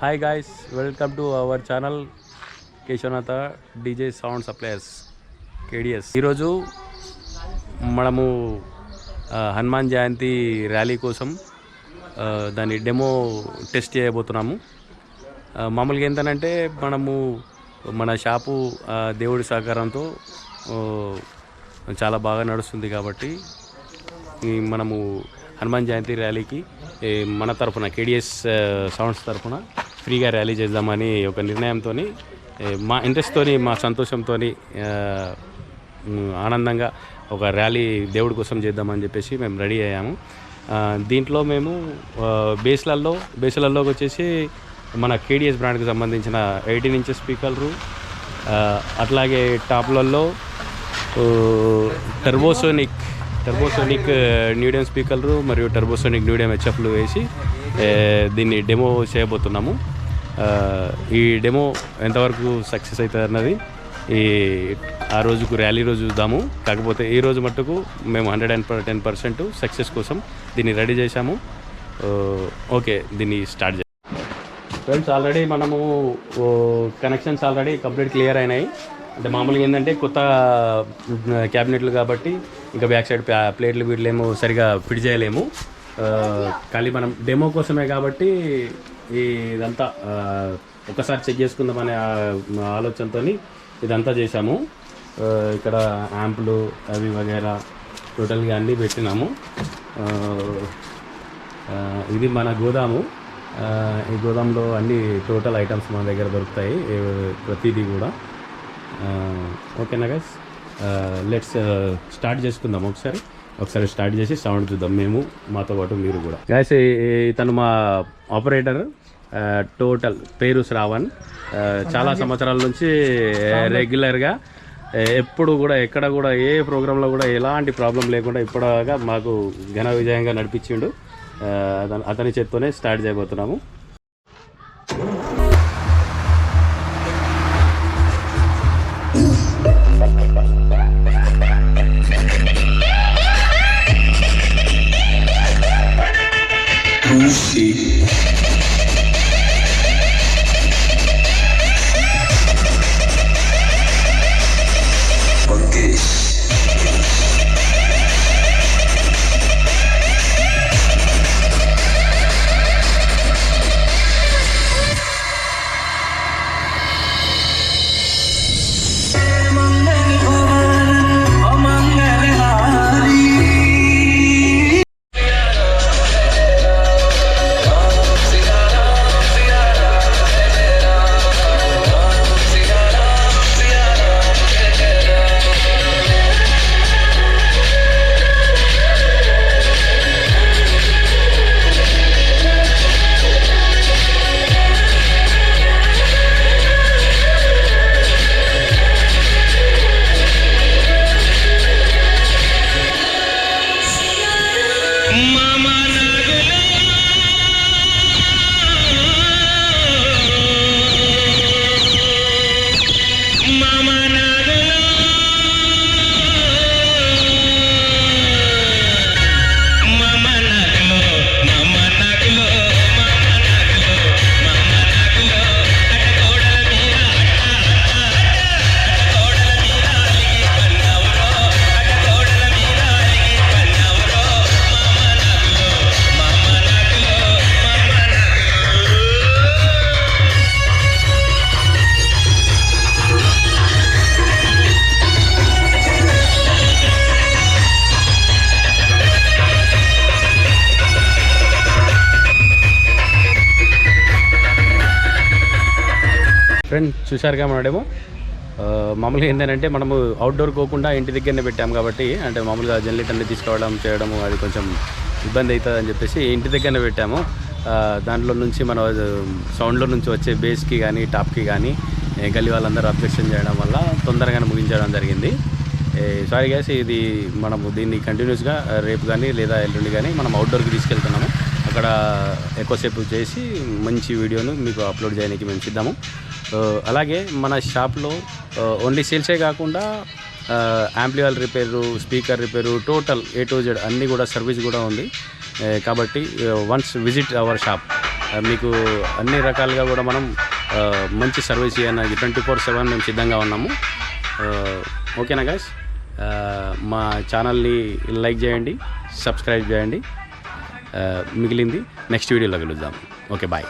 Hi guys welcome to our channel Keshavanatha DJ sound suppliers KDS ఈరోజు మనము Hanuman Jayanti rally కోసం దాని డెమో టెస్ట్ చేయబోతున్నాము. మామూలుగా ఏంటంటే మనము మన షాపు దేవుడి సహకారంతో చాలా బాగా నడుస్తుంది కాబట్టి మనము హనుమాన్ జయంతి ర్యాలీకి మన తరఫున కేడిఎస్ సౌండ్స్ తరఫున ఫ్రీగా ర్యాలీ చేద్దామని ఒక నిర్ణయంతో మా ఇంట్రెస్ట్తో మా సంతోషంతో ఆనందంగా ఒక ర్యాలీ దేవుడి కోసం చేద్దామని చెప్పేసి మేము రెడీ అయ్యాము. దీంట్లో మేము బేస్లల్లో బేస్లల్లోకి వచ్చేసి మన కేడిఎస్ బ్రాండ్కి సంబంధించిన ఎయిటీన్ ఇంచెస్ స్పీకర్లు అట్లాగే టాప్లలో టర్బోసోనిక్ టర్బోసోనిక్ న్యూడియం స్పీకర్లు మరియు టర్బోసోనిక్ న్యూడియం హెచ్ఎఫ్లు వేసి uh, దీన్ని డెమో చేయబోతున్నాము. Uh, ఈ డెమో ఎంతవరకు సక్సెస్ అవుతుంది అన్నది ఈ ఆ రోజుకు ర్యాలీ రోజు చూద్దాము. కాకపోతే ఈ రోజు మట్టుకు మేము hundred and ten percent success కోసం దీన్ని రెడీ చేశాము. Uh, ఓకే దీన్ని స్టార్ట్ చేద్దాం ఫ్రెండ్స్ ఆల్రెడీ మనము కనెక్షన్స్ ఆల్రెడీ కంప్లీట్ క్లియర్ అయినాయి. అంటే మామూలుగా ఏంటంటే కొత్త క్యాబినెట్లు కాబట్టి ఇంకా బ్యాక్ సైడ్ ప్లేట్లు వీటిలేమో సరిగా ఫిట్ చేయలేము. ఖాళీ మనం డెమో కోసమే కాబట్టి ఈ ఇదంతా ఒకసారి చెక్ చేసుకుందామనే అనే ఆలోచనతో ఇదంతా చేశాము. ఇక్కడ యాంపులు అవి వగేరా టోటల్గా అన్నీ పెట్టినాము. ఇది మన గోదాము. ఈ గోదాంలో అన్ని టోటల్ ఐటమ్స్ మన దగ్గర దొరుకుతాయి ప్రతిదీ కూడా. ఓకేనా గైస్ లెట్స్ స్టార్ట్ చేసుకుందాం ఒకసారి. ఒకసారి స్టార్ట్ చేసి సౌండ్ చూద్దాం. మేము మాతో పాటు మీరు కూడా. గైస్ ఇతను మా ఆపరేటర్ టోటల్ పేరు శ్రావణ్. ఆ, చాలా సంవత్సరాల నుంచి రెగ్యులర్గా ఎప్పుడు కూడా ఎక్కడ కూడా ఏ ప్రోగ్రాంలో కూడా ఎలాంటి ప్రాబ్లం లేకుండా ఇప్పటిదాకా మాకు ఘన విజయంగా నడిపించిండు. అతని చేత్తోనే స్టార్ట్ చేయబోతున్నాము. um ఫ్రెండ్ చూశారుగా మనడేమో మామూలుగా ఏంటంటే మనము అవుట్డోర్ పోకుండా ఇంటి దగ్గరనే పెట్టాము కాబట్టి అంటే మామూలుగా జనరేటర్ని తీసుకోవడం చేయడము అది కొంచెం ఇబ్బంది అవుతుంది అని చెప్పేసి ఇంటి దగ్గరనే పెట్టాము. దాంట్లో నుంచి మన సౌండ్లో నుంచి వచ్చే బేస్కి కానీ టాప్కి కానీ గల్లీ వాళ్ళందరూ అబ్జెక్షన్ చేయడం వల్ల తొందరగానే ముగించడం జరిగింది. సారీ గ్యాస్ ఇది మనము దీన్ని కంటిన్యూస్గా రేపు కానీ లేదా ఎల్లుండి కానీ మనం అవుట్డోర్కి తీసుకెళ్తున్నాము. అక్కడ ఎక్కువసేపు చేసి మంచి వీడియోను మీకు అప్లోడ్ చేయడానికి మేము చిద్దాము అలాగే మన షాప్లో ఓన్లీ సేల్సే కాకుండా యాంప్లివాల్ repair speaker repair total A to Z అన్నీ కూడా సర్వీస్ కూడా ఉంది. కాబట్టి వన్స్ విజిట్ అవర్ షాప్ మీకు అన్ని రకాలుగా కూడా మనం మంచి సర్వీస్ చేయడానికి ట్వంటీ ఫోర్ సెవెన్ మేము సిద్ధంగా ఉన్నాము. ఓకేనా గాయస్ మా ఛానల్ని లైక్ చేయండి సబ్స్క్రైబ్ చేయండి. మిగిలింది నెక్స్ట్ వీడియోలో కలుద్దాం. Okay bye